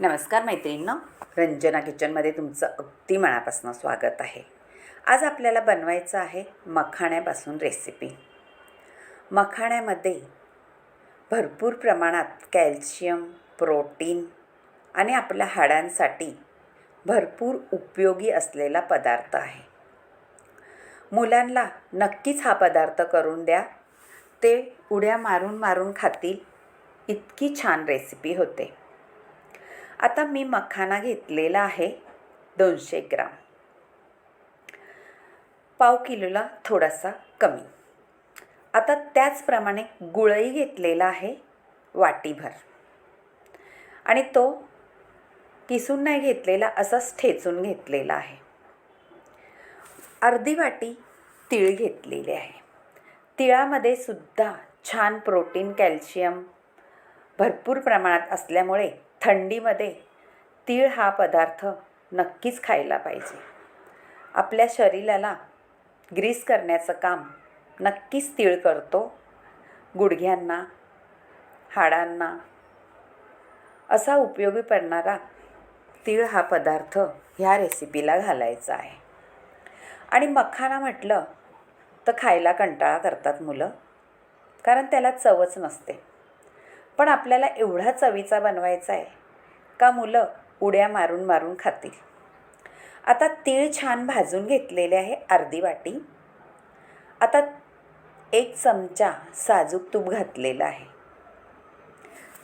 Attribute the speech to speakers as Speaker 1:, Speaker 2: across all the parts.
Speaker 1: नमस्कार मैत्रिणींनो. रंजना किचनमध्ये तुमचं अगदी मनापासून स्वागत आहे. आज आपल्याला बनवायचं आहे मखाण्यापासून रेसिपी मखाण्यामध्ये भरपूर प्रमाणात कॅल्शियम प्रोटीन आणि आपल्या हाडांसाठी भरपूर उपयोगी असलेला पदार्थ आहे. मुलांना नक्कीच हा पदार्थ करून द्या. ते उड्या मारून मारून खातील. इतकी छान रेसिपी होते. आता मी मखाना घेतलेला आहे दोनशे ग्राम. पाव किलोला थोडासा कमी. आता त्याचप्रमाणे गुळही घेतलेला आहे वाटीभर. आणि तो किसून नाही घेतलेला असाच ठेचून घेतलेला आहे. अर्धी वाटी तीळ घेतलेली आहे. तिळामध्ये सुद्धा छान प्रोटीन कॅल्शियम भरपूर प्रमाणात असल्यामुळे थंडीमध्ये तीळ हा पदार्थ नक्कीच खायला पाहिजे. आपल्या शरीराला ग्रीस करण्याचं काम नक्कीच तीळ करतो. गुडघ्यांना हाडांना असा उपयोगी पडणारा तीळ हा पदार्थ ह्या रेसिपीला घालायचा आहे. आणि मखाना म्हटलं तर खायला कंटाळा करतात मुलं कारण त्याला चवच नसते. पण आपल्याला एवढा चवीचा बनवायचा आहे का मुलं उड्या मारून मारून खातील? आता तीळ छान भाजून घेतलेले आहे अर्धी वाटी. आता एक चमचा साजूक तूप घातलेलं आहे.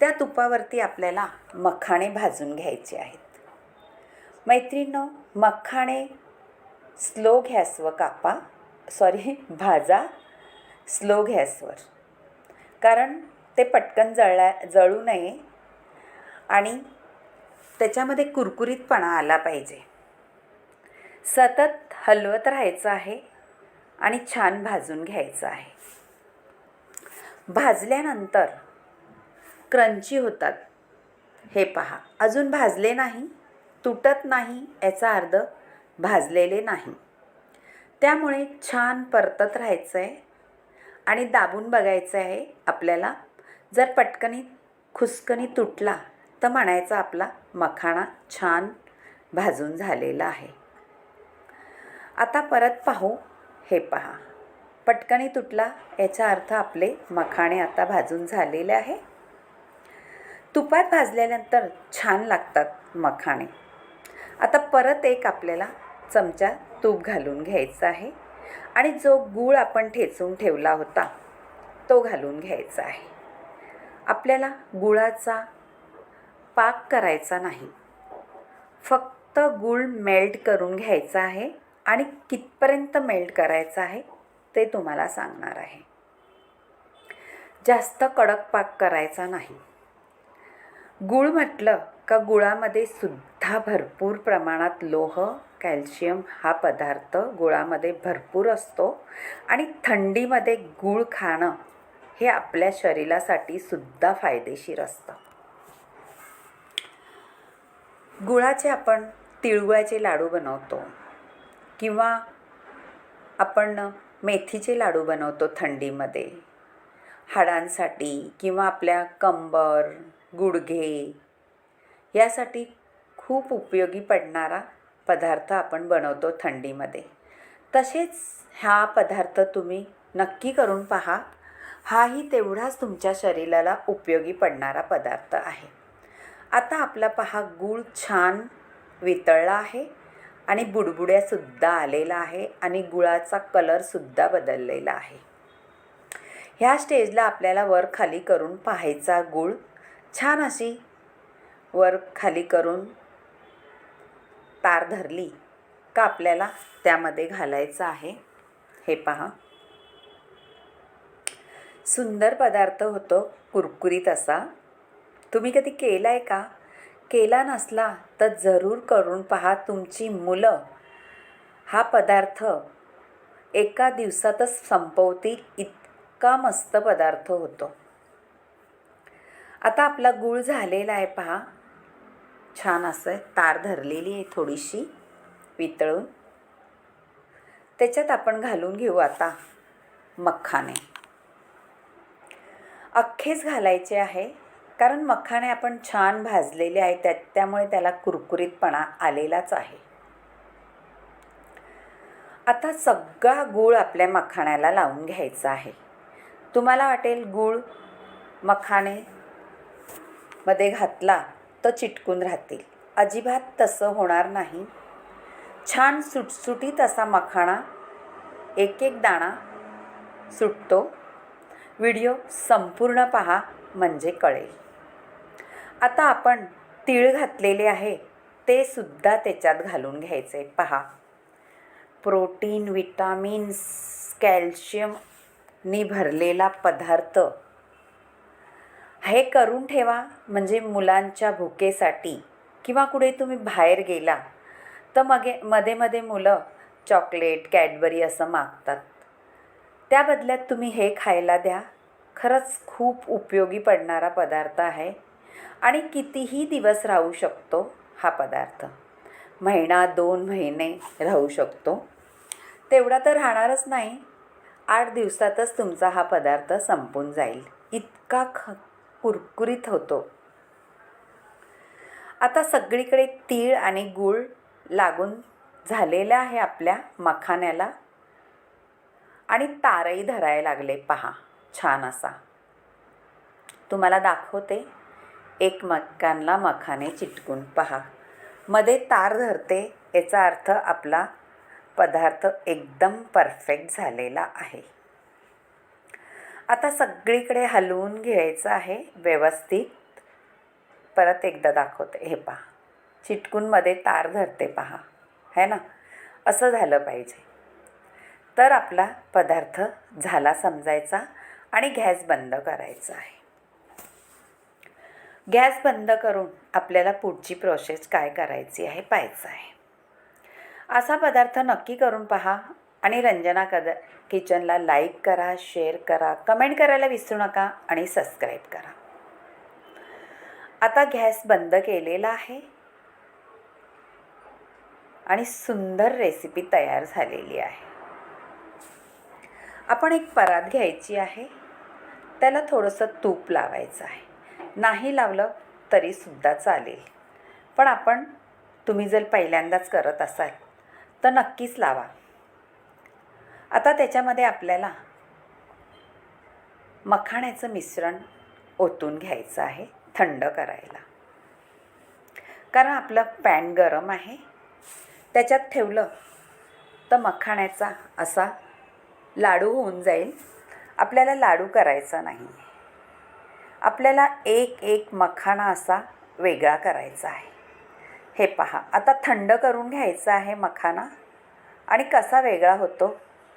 Speaker 1: त्या तुपावरती आपल्याला मखाणे भाजून घ्यायचे आहेत. मैत्रिणींनो मखाणे स्लो गॅसवर कापा. सॉरी भाजा स्लो गॅसवर. कारण ते पटकन जळला जळू नये आणि त्याच्यामध्ये कुरकुरीतपणा आला पाहिजे. सतत हलवत राहायचं आहे आणि छान भाजून घ्यायचं आहे. भाजल्यानंतर क्रंची होतात. हे पहा अजून भाजले नाही तुटत नाही याचा अर्ध भाजलेले नाही. त्यामुळे छान परतत राहायचं आहे आणि दाबून बघायचं आहे आपल्याला जर पटकनी खुसकनी तुटला तर म्हणायचा आपला मखाणा छान भाजून झालेला आहे. आता परत पाहू. हे पहा. पटकनी तुटला याचा अर्थ आपले मखाणे आता भाजून झालेले आहे. तुपात भाजल्यानंतर छान लागतात मखाणे. आता परत एक आपल्याला चमचा तूप घालून घ्यायचा आहे. आणि जो गूळ आपण ठेचून ठेवला होता तो घालून घ्यायचा आहे. आपल्याला गुळाचा पाक करायचा नाही. फक्त गूळ मेल्ट करून घ्यायचा आहे आणि कितपर्यंत मेल्ट करायचा आहे ते तुम्हाला सांगणार आहे. जास्त कडक पाक करायचा नाही. गूळ म्हटलं का गुळामध्ये सुद्धा भरपूर प्रमाणात लोह कॅल्शियम हा पदार्थ गुळामध्ये भरपूर असतो आणि थंडीमध्ये गूळ खाणं हे आपल्या शरीरासाठी सुद्धा फायदेशीर असतं. गुळाचे आपण तिळगुळाचे लाडू बनवतो. किंवा आपण मेथीचे लाडू बनवतो थंडीमध्ये. हाडांसाठी किंवा आपल्या कंबर गुडघे यासाठी खूप उपयोगी पडणारा पदार्थ आपण बनवतो थंडीमध्ये. तसेच हा पदार्थ तुम्ही नक्की करून पहा. हाही तेवढाच तुमच्या शरीराला उपयोगी पडणारा पदार्थ आहे. आता आपला पहा गूळ छान वितळला आहे आणि बुडबुड्यासुद्धा आलेला आहे आणि गुळाचा कलरसुद्धा बदललेला आहे. ह्या स्टेजला आपल्याला वर खाली करून पाहायचा गूळ छान अशी वर खाली करून तार धरली का आपल्याला त्यामध्ये घालायचं आहे. हे पहा. सुंदर पदार्थ होतो कुरकुरीत असा. तुम्ही कधी केला आहे का? केला नसला तर जरूर करून पहा तुमची मुलं. हा पदार्थ एका दिवसातच संपवतील इतका मस्त पदार्थ होतो. आता आपला गूळ झालेला आहे पहा. छान असं तार धरलेली आहे थोडीशी वितळून. त्याच्यात आपण घालून घेऊ आता मखाने. अख्खेच घालायचे आहे. कारण मखाणे आपण छान भाजलेले आहे त्या त्यामुळे त्याला कुरकुरीतपणा आलेलाच आहे. आता सगळा गूळ आपल्या मखाण्याला लावून घ्यायचा आहे. तुम्हाला वाटेल गूळ मखाणे मध्ये घातला तर चिटकून राहतील. अजिबात तसं होणार नाही. छान सुटसुटीत असा मखाणा एक एक दाणा सुटतो. व्हिडिओ संपूर्ण पहा म्हणजे कळेल. आता आपण तीळ घातलेले आहे ते सुद्धा त्याच्यात घालून घ्यायचे. पहा. प्रोटीन विटामिन्स कॅल्शियमनी भरलेला पदार्थ. हे करून ठेवा म्हणजे मुलांच्या भुकेसाठी. किंवा कुठे तुम्ही बाहेर गेला तर मगे मध्ये मध्ये मुलं चॉकलेट कॅडबरी असं मागतात. त्या बदल्यात तुम्ही हे खायला द्या. खरंच खूप उपयोगी पडणारा पदार्थ आहे आणि कितीही दिवस राहू शकतो हा पदार्थ. महिना दोन महिने राहू शकतो. तेवढा तर राहणारच नाही. आठ दिवसातच तुमचा हा पदार्थ संपून जाईल. इतका ख कुरकुरीत होतो. आता सगळीकडे तीळ आणि गूळ लागून झालेलं आहे आपल्या मखाण्याला. आणि तारही धरायला लागले. पहा छान असा. तुम्हाला दाखवते एकमेकांना मखाने चिटकून. पहा मध्ये तार धरते याचा अर्थ आपला पदार्थ एकदम परफेक्ट झालेला आहे. आता सगळीकडे हलवून घ्यायचं आहे व्यवस्थित. परत एकदा दाखवते. हे पहा चिटकूनमध्ये तार धरते पहा. है ना? असं झालं पाहिजे. तर आपला पदार्थ झाला समजायचा आणि गॅस बंद करायचा आहे. गॅस बंद करून आपल्याला पुढची प्रोसेस काय करायची आहे पाहायचं आहे. असा पदार्थ नक्की करून पहा आणि रंजना कद किचनला लाईक करा शेअर करा कमेंट करायला विसरू नका आणि सबस्क्राईब करा. आता गॅस बंद केलेला आहे. आणि सुंदर रेसिपी तयार झालेली आहे. आपण एक परात घ्यायची आहे. त्याला थोडंसं तूप लावायचं आहे. नाही लावलं तरीसुद्धा चालेल. पण आपण तुम्ही जर पहिल्यांदाच करत असाल तर नक्कीच लावा. आता त्याच्यामध्ये आपल्याला मखाण्याचं मिश्रण ओतून घ्यायचं आहे थंड करायला. कारण आपलं पॅन गरम आहे. त्याच्यात ठेवलं तर मखाण्याचा असा लाडू होऊन जाईल. आपल्याला लाडू करायचा नाही. आपल्याला एक एक मखाणा असा वेगळा करायचा आहे. हे पहा आता थंड करून घ्यायचा आहे मखाना आणि कसा वेगळा होतो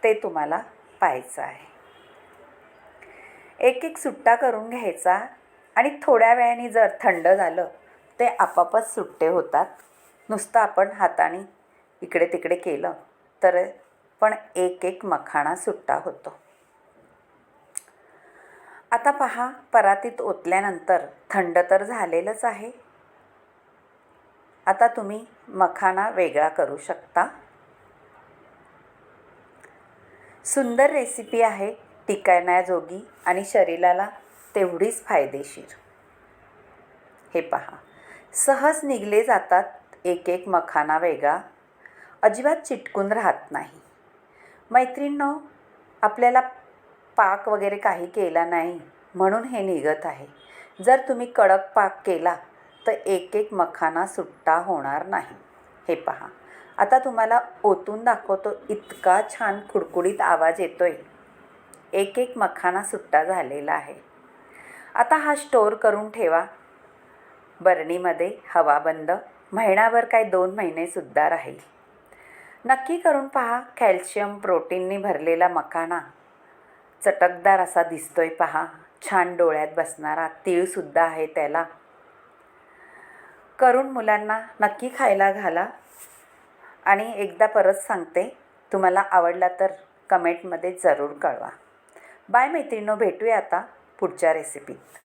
Speaker 1: ते तुम्हाला पाहायचं आहे. एक एक सुट्टा करून घ्यायचा आणि थोड्या वेळाने जर थंड झालं ते आपापच सुट्टे होतात. नुसतं आपण हाताने इकडे तिकडे केलं तर पण एक एक मखाणा सुट्टा होतो. आता पहा परातीत ओतल्यानंतर थंड तर झालेलंच आहे. आता तुम्ही मखाना वेगळा करू शकता. सुंदर रेसिपी आहे टिकण्याजोगी आणि शरीराला तेवढीच फायदेशीर. हे पहा सहज निघले जातात एक एक मखाना वेगळा. अजिबात चिटकून राहत नाही. मैत्रिणींनो आपल्याला पाक वगैरे काही केला नाही म्हणून हे निघत आहे. जर तुम्ही कडक पाक केला तर एक एक मखाना सुट्टा होणार नाही. हे पहा. आता तुम्हाला ओतून दाखवतो इतका छान खुडकुडीत आवाज येतो आहे एक एक मखाना सुट्टा झालेला आहे. आता हा स्टोअर करून ठेवा. बरणीमध्ये हवाबंद महिनाभर काय दोन महिनेसुद्धा राहील. नक्की करून पहा कॅल्शियम प्रोटीनने भरलेला मखाना चटकदार असा दिसतोय पहा छान डोळ्यात बसणारा तीळसुद्धा आहे त्याला. करून मुलांना नक्की खायला घाला. आणि एकदा परत सांगते तुम्हाला आवडला तर कमेंटमध्ये जरूर कळवा. बाय मैत्रिणो भेटूया आता पुढच्या रेसिपीत